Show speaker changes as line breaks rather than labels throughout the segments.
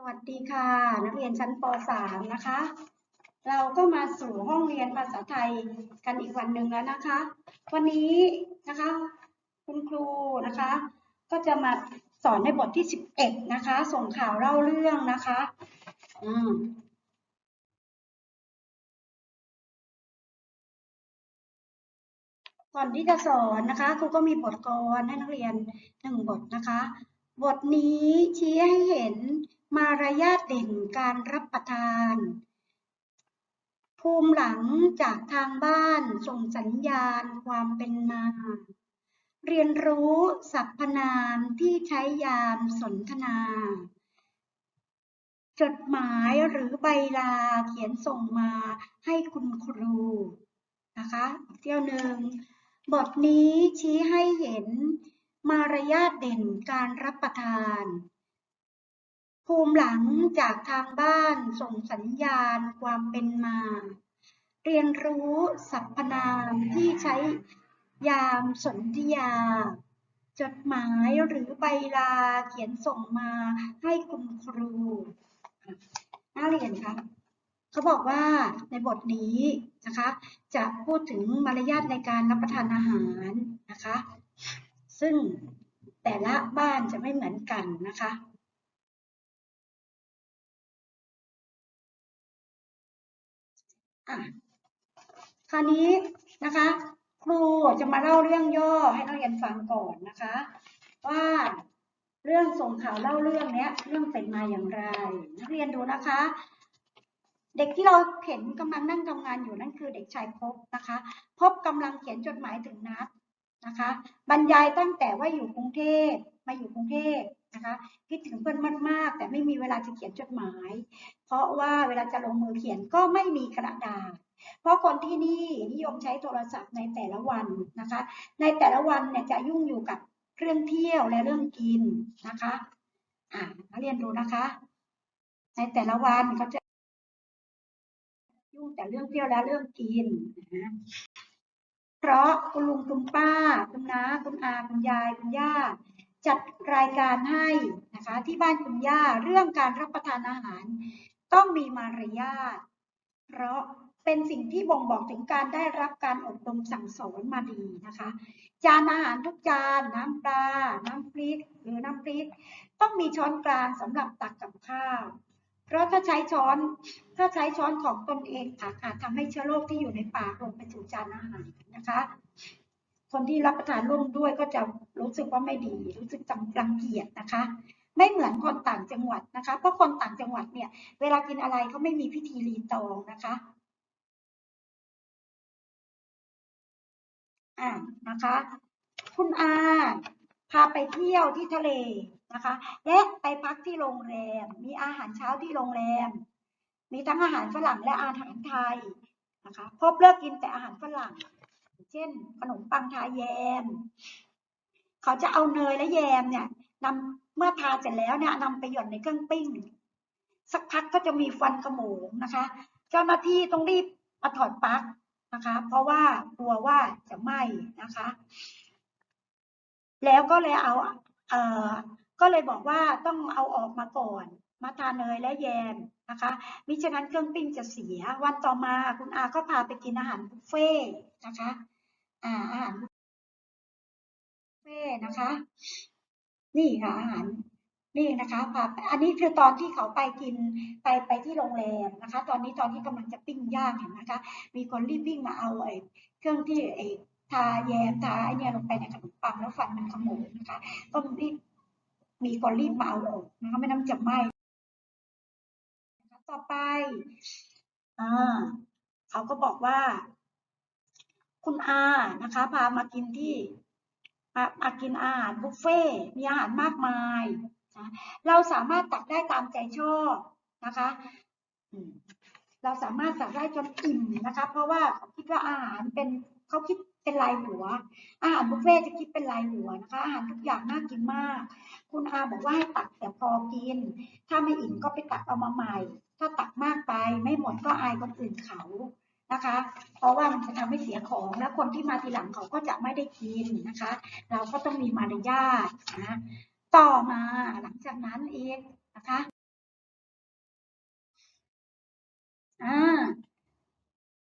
สวัสดีค่ะ นักเรียนชั้นป .3 นะคะ เราก็มาสู่ห้องเรียนภาษาไทยกันอีกวันหนึ่งแล้วนะคะ วันนี้นะคะ คุณครูนะคะ ก็จะมาสอนในบทที่ 11 นะคะ ส่งข่าวเล่าเรื่องนะคะอืมก่อนที่จะสอนนะคะครูก็มีบทกลให้นักเรียนหนึ่งบทนะคะ บทนี้ชี้ให้เห็น มารยาทเด่นการรับประทาน ภูมิหลังจากทางบ้านส่งสัญญาณความเป็นมา เรียนรู้สรรพนามที่ใช้ยามสนทนา จดหมายหรือใบลาเขียนส่งมาให้คุณครูนะคะเที่ยวหนึ่งบทนี้ชี้ให้เห็นมารยาทเด่นการรับประทาน ภูมิหลังจากทางบ้านส่งสัญญาณความเป็นมา เรียนรู้สรรพนามที่ใช้ยามสนธยา จดหมายหรือใบลาเขียนส่งมาให้คุณครูน่าเรียนคะเขาบอกว่าในบทนี้นะคะ จะพูดถึงมารยาทในการรับประทานอาหารนะคะ ซึ่งแต่ละบ้านจะไม่เหมือนกันนะคะ อะคราวนี้นะคะ ครูจะมาเล่าเรื่องย่อให้นักเรียนฟังก่อนนะคะ ว่าเรื่องส่งข่าวเล่าเรื่องเนี้ย เรื่องเป็นมาอย่างไร นักเรียนดูนะคะ เด็กที่เราเห็นกำลังนั่งทำงานอยู่นั่นคือเด็กชายพบนะคะ พบกำลังเขียนจดหมายถึงนัดนะคะ บรรยายตั้งแต่ว่าอยู่กรุงเทพมาอยู่กรุงเทพ นะคะคิดถึงเพื่อนมากๆ แต่ไม่มีเวลาจะเขียนจดหมาย เพราะว่าเวลาจะลงมือเขียนก็ไม่มีกระดาษ เพราะคนที่นี่นิยมใช้โทรศัพท์ในแต่ละวันนะคะ ในแต่ละวันเนี่ยจะยุ่งอยู่กับเรื่องเที่ยวและเรื่องกินนะคะอ่านักเรียนดูนะคะ ในแต่ละวันเขาจะยุ่งแต่เรื่องเที่ยวและเรื่องกินนะเพราะคุณลุงคุณป้าคุณน้าคุณอาคุณยายคุณย่า จัดรายการให้นะคะที่บ้านคุณย่าเรื่องการรับประทานอาหาร ต้องมีมารยาทเพราะเป็นสิ่งที่บ่งบอกถึงการได้รับการอบรมสั่งสอนมาดีนะคะ จานอาหารทุกจานน้ำปลา น้ำพริกหรือน้ำพริก ต้องมีช้อนกลางสำหรับตักกับข้าว เพราะถ้าใช้ช้อนถ้าใช้ช้อนของตนเองตักอาจทำให้เชื้อโรคที่อยู่ในปากลงไปสู่จานอาหารนะคะ คนที่รับประทานร่วมด้วยก็จะรู้สึกว่าไม่ดี รู้สึกจำรังเกียจนะคะ ไม่เหมือนคนต่างจังหวัดนะคะ เพราะคนต่างจังหวัดเนี่ย เวลากินอะไรเขาไม่มีพิธีรีตองนะคะอ่านะคะ คุณอาพาไปเที่ยวที่ทะเลนะคะ และไปพักที่โรงแรม มีอาหารเช้าที่โรงแรม มีทั้งอาหารฝรั่งและอาหารไทยนะคะ พบเลิกกินแต่อาหารฝรั่ง เช่น ขนมปังทาแยม เขาจะเอาเนยและแยมเนี่ยนำเมื่อทาเสร็จแล้วเนี่ยนำไปหย่อนในเครื่องปิ้ง สักพักก็จะมีควันขโมงนะคะ เจ้าหน้าที่ต้องรีบมาถอดปลั๊กนะคะ เพราะว่ากลัวว่าจะไหม้นะคะ แล้วก็เลยเอาเอ่อก็เลยบอกว่าต้องเอาออกมาก่อน มาทาเนยและแยมนะคะมิฉะนั้นเครื่องปิ้งจะเสีย วันต่อมาคุณอาก็พาไปกินอาหารบุฟเฟ่ต์นะคะ อาอาหารเฟ่นะคะ นี่ค่ะอาหารนี่นะคะพาอันนี้คือตอนที่เขาไปกินไปไปที่โรงแรมนะคะ ตอนนี้ตอนที่กำลังจะปิ้งย่างเห็นไหมคะ มีคนรีบวิ่งมาเอาไอ้เครื่องที่ไอ้ทาแยมทาไอ้เนี่ยลงไปในขนมปังแล้วฟันมันขโมงนะคะต้องรีบมีคนรีบมาเอาออกนะคะไม่นั้นจะไหม้ต่อไปอ่าเขาก็บอกว่า คุณอานะคะพามากินที่มามากินอาหารบุฟเฟ่มีอาหารมากมายนะเราสามารถตักได้ตามใจชอบนะคะเราสามารถตักได้จนอิ่มนะคะ เพราะว่าเขาคิดว่าอาหารเป็นเขาคิดเป็นรายหัว อาหารบุฟเฟ่จะคิดเป็นรายหัวนะคะ อาหารทุกอย่างน่ากินมาก คุณอาบอกว่าให้ตักแต่พอกิน ถ้าไม่อิ่มก็ไปตักเอามาใหม่ ถ้าตักมากไปไม่หมดก็อายคนอื่นเขา นะคะ เพราะว่ามันจะทำให้เสียของและคนที่มาทีหลังเขาก็จะไม่ได้กินนะคะ เราก็ต้องมีมารยาทนะต่อมาหลังจากนั้นเองนะคะอ่า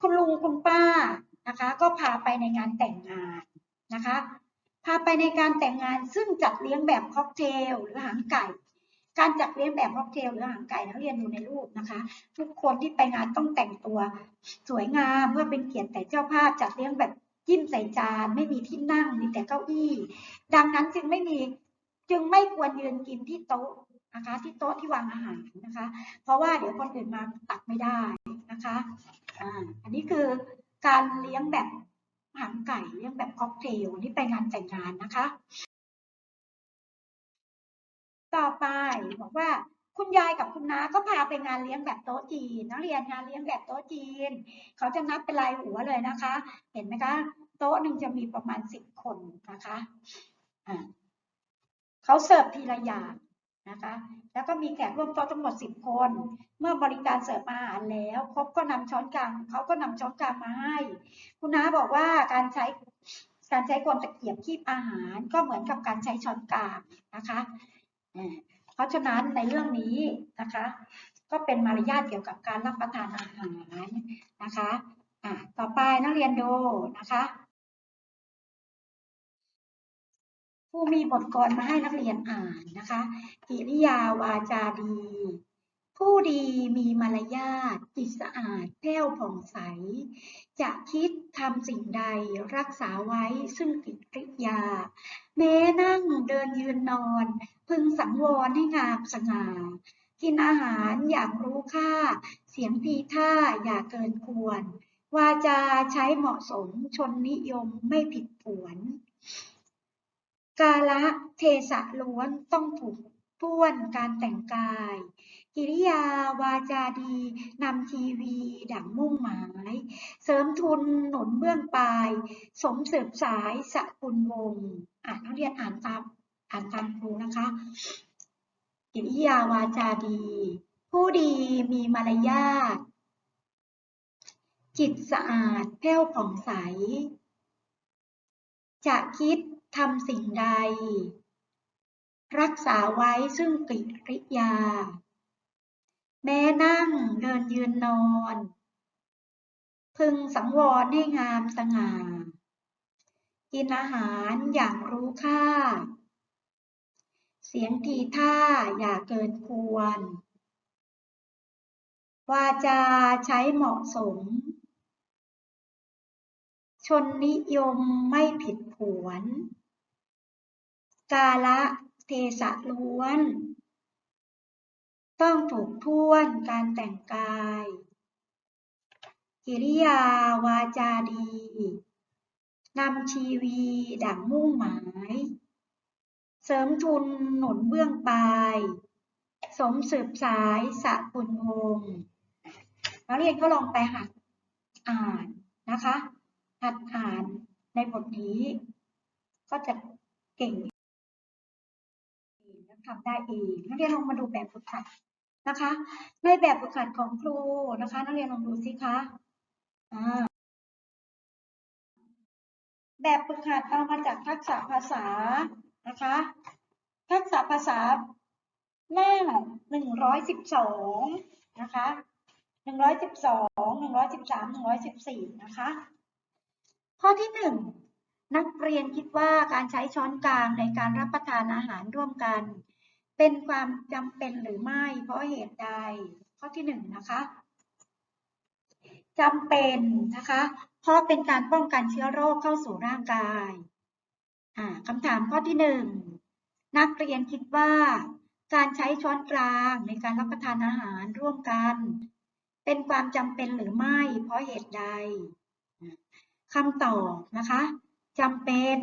คุณลุงคุณป้านะคะ ก็พาไปในงานแต่งงานนะคะ พาไปในการแต่งงานซึ่งจัดเลี้ยงแบบค็อกเทลหรือหางไก่ การจัดเลี้ยงแบบค็อกเทลหรือหางไก่นักเรียนดูในรูปนะคะ ทุกคนที่ไปงานต้องแต่งตัว สวยงามเพื่อเป็นเกียรติแต่เจ้าภาพจัดเลี้ยงแบบจิ้มใส่จานไม่มีที่นั่งมีแต่เก้าอี้ ดังนั้นจึงไม่มีจึงไม่ควรยืนกินที่โต๊ะนะคะที่โต๊ะที่วางอาหารนะคะ เพราะว่าเดี๋ยวคนอื่นมาตักไม่ได้นะคะอ่าอันนี้คือการเลี้ยงแบบหางไก่เลี้ยงแบบค็อกเทลนี่ไปงานแต่งงานนะคะ ต่อไปบอกว่าคุณยายกับคุณน้าก็พาไปงานเลี้ยงแบบโต๊ะจีน นักเรียนงานเลี้ยงแบบโต๊ะจีน เขาจะนับเป็นรายหัวเลยนะคะ เห็นไหมคะ โต๊ะหนึ่งจะมีประมาณสิบคนนะคะอ่าเขาเสิร์ฟทีละอย่างนะคะ แล้วก็มีแขกร่วมโต๊ะทั้งหมดสิบคน เมื่อบริการเสิร์ฟอาหารแล้วครบก็นำช้อนกลางเขาก็นำช้อนกลางมาให้ คุณน้าบอกว่าการใช้การใช้กลตะเกียบคีบอาหารก็เหมือนกับการใช้ช้อนกลางนะคะ เพราะฉะนั้นในเรื่องนี้นะคะ ก็เป็นมารยาทเกี่ยวกับการรับประทานอาหารนะคะอ่าต่อไปนักเรียนดูนะคะครูมีบทกลมาให้นักเรียนอ่านนะคะกิริยาวาจาดี ผู้ดีมีมารยาทจิตสะอาดแผ้วผ่องใส จะคิดทำสิ่งใดรักษาไว้ซึ่งกิริยา แม้นั่งเดินยืนนอน พึงสังวรให้งามสง่า กินอาหารอย่างรู้ค่า เสียงพีท่าอย่าเกินควร วาจาใช้เหมาะสมชนนิยมไม่ผิดผวน กาละเทศะล้วนต้องถูกท้วนการแต่งกาย กิริยาวาจาดีนำทีวีดั่งมุ่งหมาย เสริมทุนหนุนเบื้องปลาย สมสืบสายสะกุลวงอ่านนักเรียนอ่านตาม อ่านตามครูนะคะกิริยาวาจาดี ผู้ดีมีมารยาทจิตสะอาดแผ้วผ่องใส จะคิดทำสิ่งใด รักษาไว้ซึ่งกิริยา แม้นั่งเดินยืนนอน พึงสังวรให้งามสง่า กินอาหารอย่างรู้ค่า เสียงทีท่าอย่าเกินควร วาจาใช้เหมาะสม ชนนิยมไม่ผิดผวน กาละเทศะล้วน ต้องถูกท้วนการแต่งกาย กิริยาวาจาดีนำชีวีดั่งมุ่งหมาย เสริมทุนหนุนเบื้องปลาย สมสืบสายสะกุลวงนักเรียนก็ลองไปหัดอ่านนะคะ หัดอ่านในบทนี้ ก็จะเก่งและทำได้เองนักเรียนลองมาดูแบบฝึกหัดนะคะ ในแบบฝึกหัดของครูนะคะ นักเรียนลองดูสิคะแบบฝึกหัดเอามาจากทักษะภาษา นะคะ ทักษะภาษาหน้าหนึ่งร้อยสิบสองนะคะหนึ่งร้อยสิบสองหนึ่งร้อยสิบสามหนึ่งร้อยสิบสี่นะคะ ข้อที่หนึ่งนักเรียนคิดว่าการใช้ช้อนกลางในการรับประทานอาหารร่วมกัน เป็นความจำเป็นหรือไม่เพราะเหตุใด ข้อที่หนึ่งนะคะจำเป็นนะคะ เพราะเป็นการป้องกันเชื้อโรคเข้าสู่ร่างกาย คำถามข้อที่หนึ่งนักเรียนคิดว่าการใช้ช้อนกลางในการรับประทานอาหารร่วมกัน เป็นความจำเป็นหรือไม่ เพราะเหตุใดคำตอบนะคะจำเป็น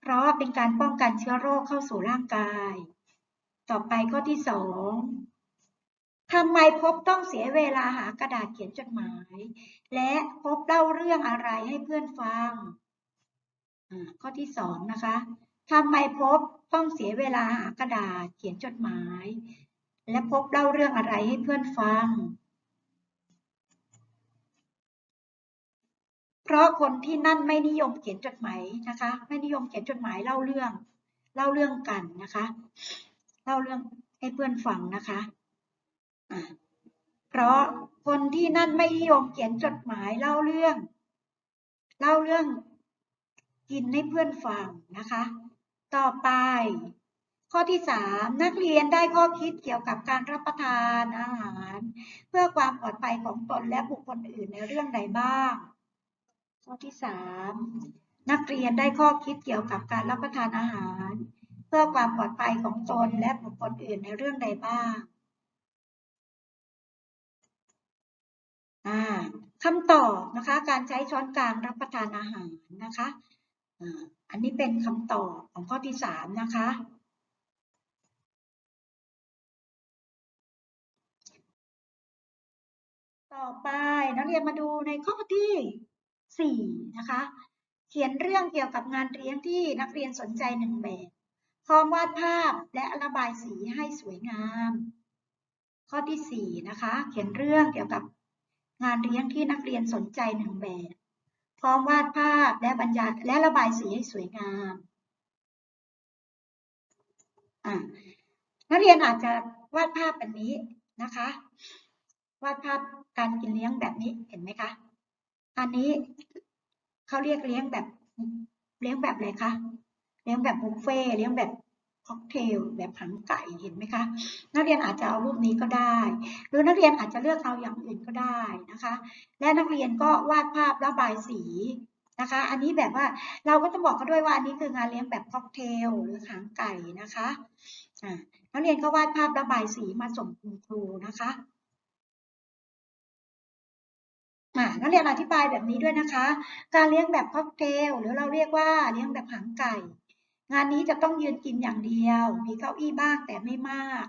เพราะเป็นการป้องกันเชื้อโรคเข้าสู่ร่างกาย ต่อไปข้อที่สองทำไมพบต้องเสียเวลาหากระดาษเขียนจดหมาย และพบเล่าเรื่องอะไรให้เพื่อนฟัง ข้อที่สองนะคะทำไมพบต้องเสียเวลาหากระดาษเขียนจดหมาย และพบเล่าเรื่องอะไรให้เพื่อนฟัง เพราะคนที่นั่นไม่นิยมเขียนจดหมายนะคะ ไม่นิยมเขียนจดหมายเล่าเรื่อง เล่าเรื่องกันนะคะ เล่าเรื่องให้เพื่อนฟังนะคะะเพราะคนที่นั่นไม่นิยมเขียนจดหมายเล่าเรื่อง เล่าเรื่อง กินให้เพื่อนฟังนะคะ ต่อไป ข้อที่ 3 นักเรียนได้ข้อคิดเกี่ยวกับการรับประทานอาหาร เพื่อความปลอดภัยของตนและบุคคลอื่นในเรื่องใดบ้าง ข้อที่ 3 นักเรียนได้ข้อคิดเกี่ยวกับการรับประทานอาหาร เพื่อความปลอดภัยของตนและบุคคลอื่นในเรื่องใดบ้างอ่าคำตอบนะคะ การใช้ช้อนกลางรับประทานอาหารนะคะ อันนี้เป็นคำตอบของข้อที่3นะคะ ต่อไปนักเรียนมาดูในข้อที่4นะคะ เขียนเรื่องเกี่ยวกับงานเลี้ยงที่นักเรียนสนใจหนึ่งแบบพร้อมวาดภาพและระบายสีให้สวยงาม ข้อที่4นะคะ เขียนเรื่องเกี่ยวกับงานเลี้ยงที่นักเรียนสนใจหนึ่งแบบ ร้อมวาดภาพและบรรยายและระบายสีให้สวยงามนักเรียนอาจจะวาดภาพแบบนี้นะคะ วาดภาพการกินเลี้ยงแบบนี้เห็นไหมคะอันนี้เขาเรียกเลี้ยงแบบเลี้ยงแบบอะไรคะเลี้ยงแบบบุฟเฟ่เลี้ยงแบบ ค็อกเทลแบบผังไก่เห็นไหมคะ นักเรียนอาจจะเอารูปนี้ก็ได้ หรือนักเรียนอาจจะเลือกเอาอย่างอื่นก็ได้นะคะ และนักเรียนก็วาดภาพระบายสีนะคะ อันนี้แบบว่าเราก็ต้องบอกเขาด้วยว่าอันนี้คืองานเลี้ยงแบบค็อกเทลหรือหางไก่นะคะอ่านักเรียนก็วาดภาพระบายสีมาส่งคุณครูนะคะนักเรียนอธิบายแบบนี้ด้วยนะคะ การเลี้ยงแบบค็อกเทลหรือเราเรียกว่าเลี้ยงแบบหางไก่ งานนี้จะต้องยืนกินอย่างเดียว มีเก้าอี้บ้างแต่ไม่มาก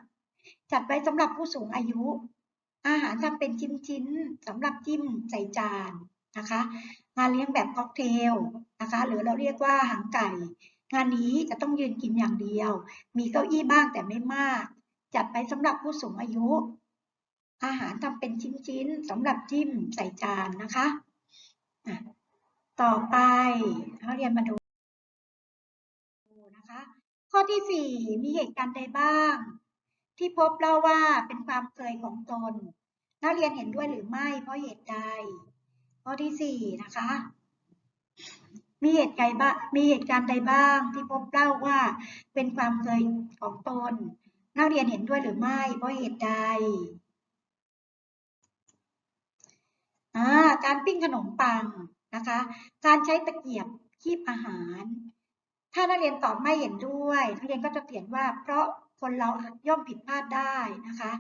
จัดไว้สำหรับผู้สูงอายุ อาหารทำเป็นชิ้นๆสำหรับจิ้มใส่จานนะคะ งานเลี้ยงแบบค็อกเทลนะคะ หรือเราเรียกว่าหางไก่ งานนี้จะต้องยืนกินอย่างเดียว มีเก้าอี้บ้างแต่ไม่มาก จัดไว้สำหรับผู้สูงอายุ อาหารทำเป็นชิ้นๆสำหรับจิ้มใส่จานนะคะ ต่อไปนักเรียนมาดู ข้อที่ 4 มีเหตุการณ์ใดบ้าง ที่พบเล่าว่าเป็นความเคยของตน นักเรียนเห็นด้วยหรือไม่เพราะเหตุใด ข้อที่ 4 นะคะ มีเหตุใดบ้างมีเหตุการณ์ใดบ้าง ที่พบเล่าว่าเป็นความเคยของตน นักเรียนเห็นด้วยหรือไม่เพราะเหตุใดการปิ้งขนมปังนะคะ การใช้ตะเกียบคีบอาหาร ถ้านักเรียนตอบไม่เห็นด้วยนักเรียนก็จะเขียนว่า เพราะคนเราย่อมผิดพลาดได้นะคะ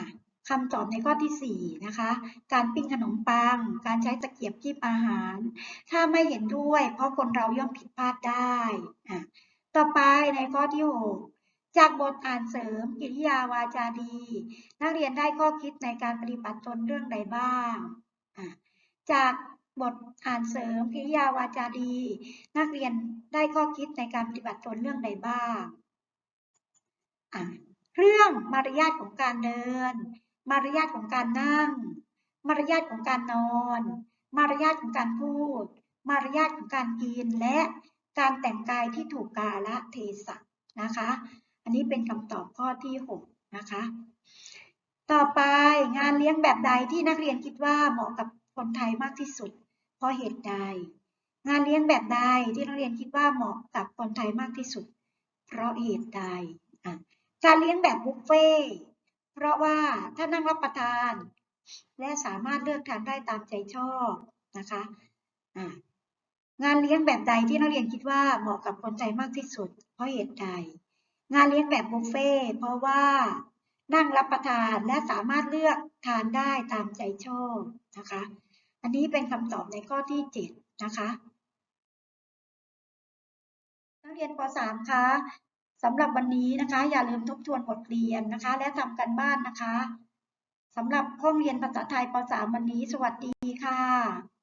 ะคำตอบในข้อที่4นะคะ การปิ้งขนมปัง การใช้ตะเกียบคีบอาหาร ถ้าไม่เห็นด้วย เพราะคนเราย่อมผิดพลาดได้ต่อไปในข้อที่6จากบทอ่านเสริมกิริยาวาจาดี นักเรียนได้ข้อคิดในการปฏิบัติตนเรื่องใดบ้าง จาก บทอ่านเสริมกิยาวาจาดี นักเรียนได้ข้อคิดในการปฏิบัติตนเรื่องใดบ้างเรื่องมารยาทของการเดิน มารยาทของการนั่ง มารยาทของการนอน มารยาทของการพูด มารยาทของการกินและการแต่งกายที่ถูกกาละเทศะนะคะ อันนี้เป็นคำตอบข้อที่6นะคะ ต่อไปงานเลี้ยงแบบใดที่นักเรียนคิดว่าเหมาะกับคนไทยมากที่สุด เพราะเหตุใด งานเลี้ยงแบบใดที่นักเรียนคิดว่าเหมาะกับคนไทยมากที่สุด เพราะเหตุใด การเลี้ยงแบบบุฟเฟ่เพราะว่าถ้านั่งรับประทาน และสามารถเลือกทานได้ตามใจชอบนะคะะงานเลี้ยงแบบใดที่นักเรียนคิดว่าเหมาะกับคนไทยมากที่สุด เพราะเหตุใด งานเลี้ยงแบบบุฟเฟ่เพราะว่านั่งรับประทานและสามารถเลือกทานได้ตามใจชอบนะคะ อันนี้เป็นคำตอบในข้อที่ 7 นะคะ นักเรียนป .3 คะสำหรับวันนี้นะคะ อย่าลืมทบทวนบทเรียนนะคะ และทำกันบ้านนะคะสำหรับห้องเรียนภาษาไทยป .3 วันนี้ สวัสดีค่ะ